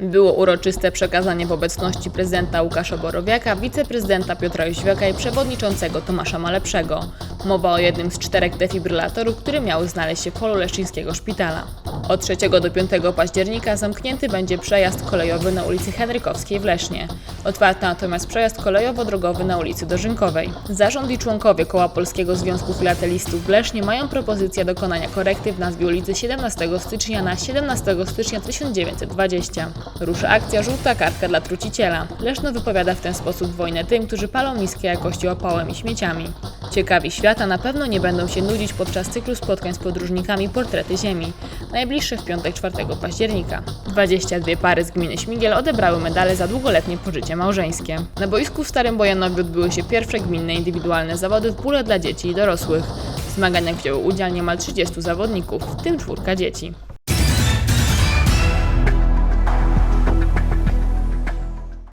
Było uroczyste przekazanie w obecności prezydenta Łukasza Borowiaka, wiceprezydenta Piotra Jóźwiaka i przewodniczącego Tomasza Malepszego. Mowa o jednym z czterech defibrylatorów, które miały znaleźć się w holu Leszczyńskiego Szpitala. Od 3 do 5 października zamknięty będzie przejazd kolejowy na ulicy Henrykowskiej w Lesznie. Otwarty natomiast przejazd kolejowo-drogowy na ulicy Dożynkowej. Zarząd i członkowie Koła Polskiego Związku Filatelistów w Lesznie mają propozycję dokonania korekty w nazwie ulicy 17 stycznia na 17 stycznia 1920. Rusza akcja Żółta Kartka dla Truciciela. Leszno wypowiada w ten sposób wojnę tym, którzy palą niskie jakości opałem i śmieciami. Ciekawi świata na pewno nie będą się nudzić podczas cyklu spotkań z podróżnikami Portrety Ziemi, najbliższe w piątek 4 października. 22 pary z gminy Śmigiel odebrały medale za długoletnie pożycie małżeńskie. Na boisku w Starym Bojanowie odbyły się pierwsze gminne indywidualne zawody w bóle dla dzieci i dorosłych. W zmaganiach wzięło udział niemal 30 zawodników, w tym czwórka dzieci.